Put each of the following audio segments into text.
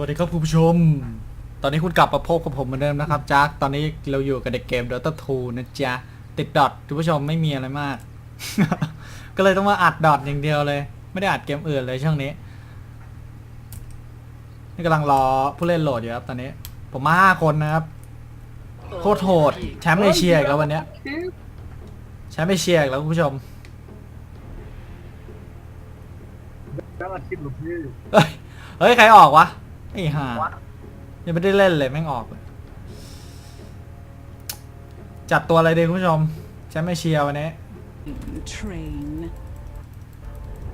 วัสดีครับคุณผู้ชม ตอนนี้คุณกลับมาพบกับผมเหมือนเดิมนะครับจักตอนนี้เราอยู่กับเด็กเกม Dota 2นะจ๊ะ ติดดอทคุณผู้ชมไม่มีอะไรมาก ก็เลยต้องมาอัดดอทอย่างเดียวเลย ไม่ได้อัดเกมอื่นเลยช่วงนี้ นี่กำลังรอผู้เล่นโหลดอยู่ครับตอนนี้ ผมมาห้าคนนะครับ โคตรโหดแชมป์เอเชียอีกแล้ววันเนี้ยแชมป์เอเชียอีกแล้วคุณผู้ชมเฮ้ยเฮ้ยใครออกวะ อ้ห่า ยังไม่ได้เล่นเลยแม่งออกเลยจัดตัวอะไรดีคุณผู้ชมแชมป์เอเชียวันนี้ train.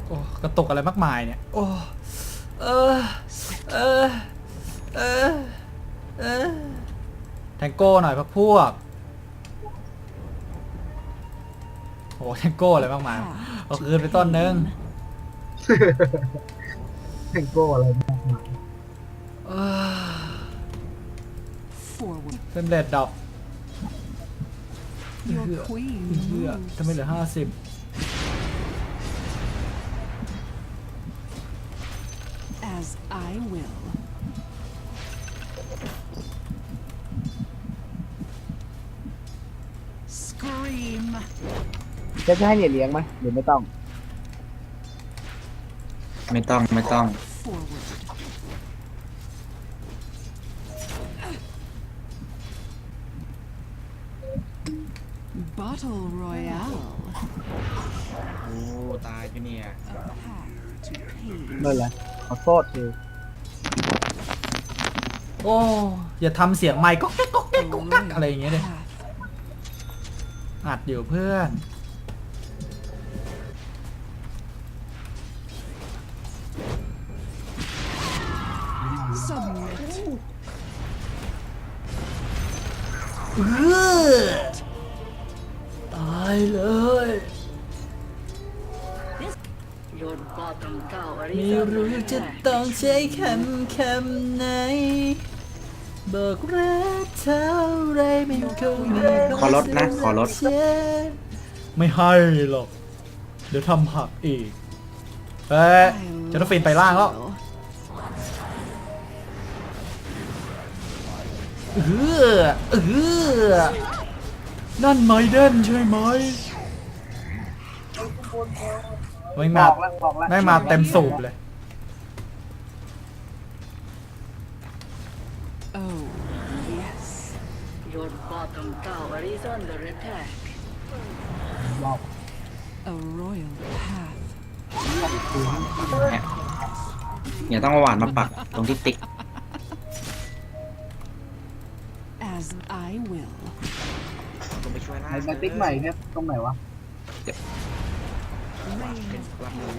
โอ้กระตุกอะไรมากมายเนี่ย โอ้ เออ เออ เออ เออ แทงโก้หน่อยพักพวก โอ้แทงโก้อะไรมากมายเอาคืนไปต้นนึง แทงโก้อะไรมากมายเออ Forward. เฟรมเรทดรอป Your Yeah. queen เพื่อ moves. ทำไมเหลือห้าสิบ as I will. Scream. จะจะให้เนี่ยเลี้ยงไหมหรือไม่ต้อง ไม่ต้องไม่ต้อง Forward. Bottle Royale. โอ้ตายไปเนี่ย A path to pain. ไม่เป็นไรขอโทษทีโอ้อย่าทำเสียงไมค์ก็แก๊กก็แก๊กก็แก๊กอะไรอย่างเงี้ยเลย Path. อัดอยู่เพื่อน Submit. เออตาย เลย Your bottom tower ไม่ is รู้ under จะ attack. ต้องใช้คำคำไหน บอกรักเท่าไรไม่เคยมีขอลดนะขอลด ไม่ให้หรอก เดี๋ยวทำหักอีกเอ๊ะ I จะต้องฟินไปล่างแล้ว love you. เออเออ นั่นไมเดนใช่ไหมไม่บมาอกแล้วบอกแล้วไม่มาเต็มสูบเลย Oh, yes. Your bottom tower is under attack. บอก A royal path. เนี่ยอย่าต้องมาหวานมาปักตรงที่ติ๊ก As I will. ลงไปช่วยล่าไหนมาติ๊กใหม่เนี่ยตรงไหนวะเป็นรับมือ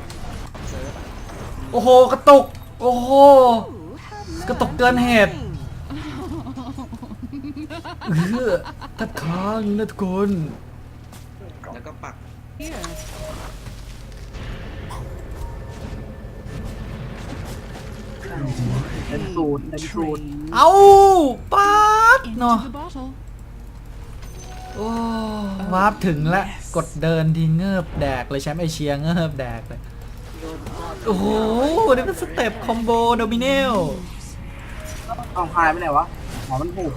เซิร์ฟอะโอ้โหกระตุก โอ้โห กระตุกเกินเหตุเออทัดค้างนะทุกคนแล้วก็ปัก Here. เต็มสูตรเต็มสูตร Train เอาป๊าด into เนาะ the bottle. โอ้วาร์ปถึงแล้วกดเดินทีเงิบแดกเลยแชมป์เอเชียเงิบแดกเลย Your bottom โอ้โหนี่เป็นสเต็ปคอมโบโดมิเนลเอาหายไปไหนวะหมอมันผูก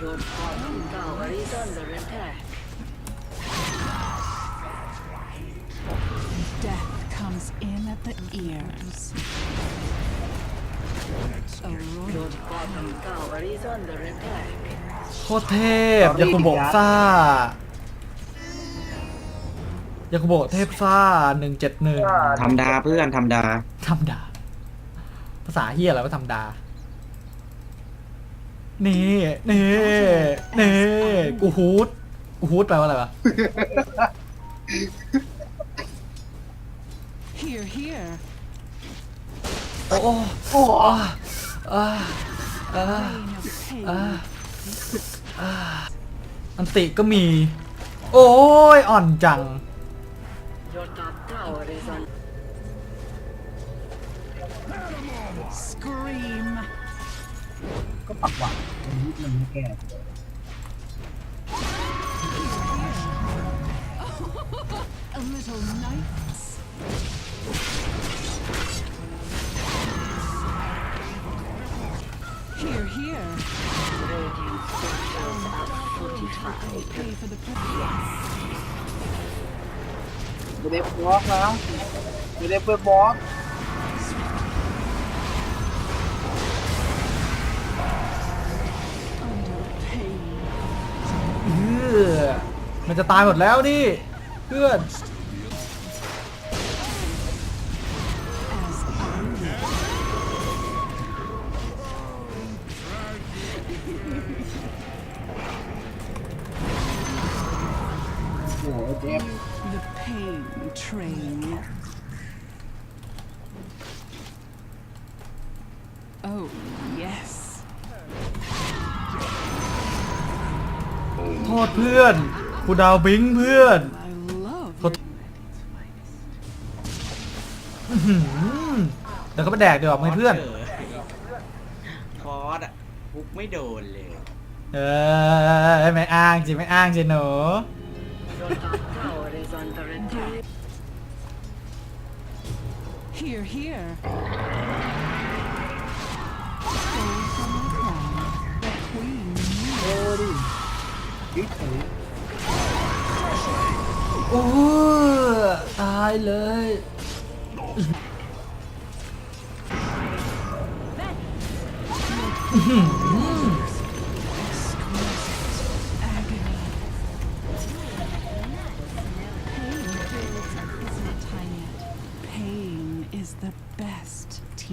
your bottom tower is under attack. Death comes in at the ears. A royal Your bottom tower is under attack. โคตรเทพยาคุโบะซ่ายาคุโบะเทพซ่าหนึ่งเจ็ดหนึ่งทำดาเพื่อนทำดาธรรมดา ภาษาเฮียอะไรว่าธรรมดา นี่นี่นี่กูฮูดกูฮูดแปลว่าอะไรวะ Here, here. โอ้โอ้โอ้อ่าอ่าอ่า Reign of pain. อ่า อันติก็มี โอ้ย อ่อนจังก็ปักหวังตรงนี้มันไม่แก้ เดี๋ยวเด็บบล็อกแล้วเด็บเปิดบล็อกมันจะตายหมดแล้วนี่เพื่อน เจ็บ The pain train. Oh, yes. โทษเพื่อนกูดาวบิงเพื่อน I love Put- your อื้อหือเดี๋ยวก็ไปแดกดีกว่าไหมเพื่อนฟอสอะบุกไม่โดนเลย เออไม่อ้างจิไม่อ้างจิหนู Your top tower Here, here. Stole from the crown. The queen โอ้ดิยึดถือโอ้ตายเลย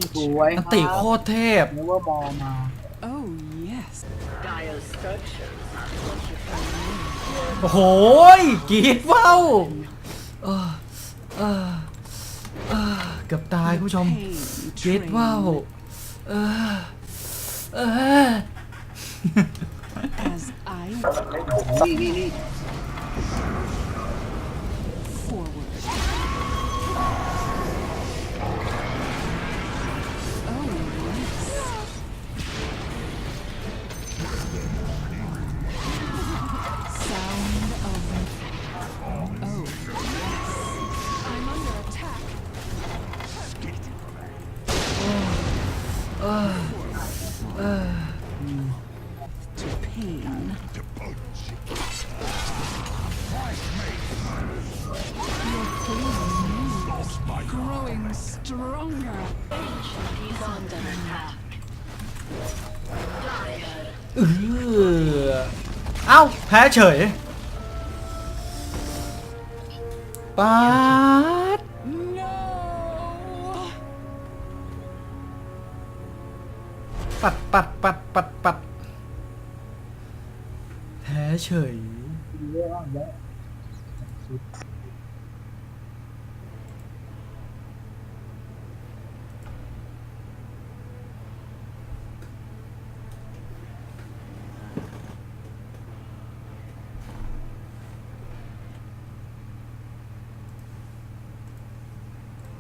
ส teacher. วยอันติโคตรเทพนึกว่าบอลมา Oh, yes. Dire structures are fortified. โอ้โหยกรีดว้าวเออเออเออเกือบตายคุณผู้ชม Pain กรีดว้าว train. เออเออ As I นี่นี่นี่ เออเอ้า แพ้เฉยปาดปัดปัดปัดปัดปัดแพ้เฉย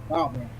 เย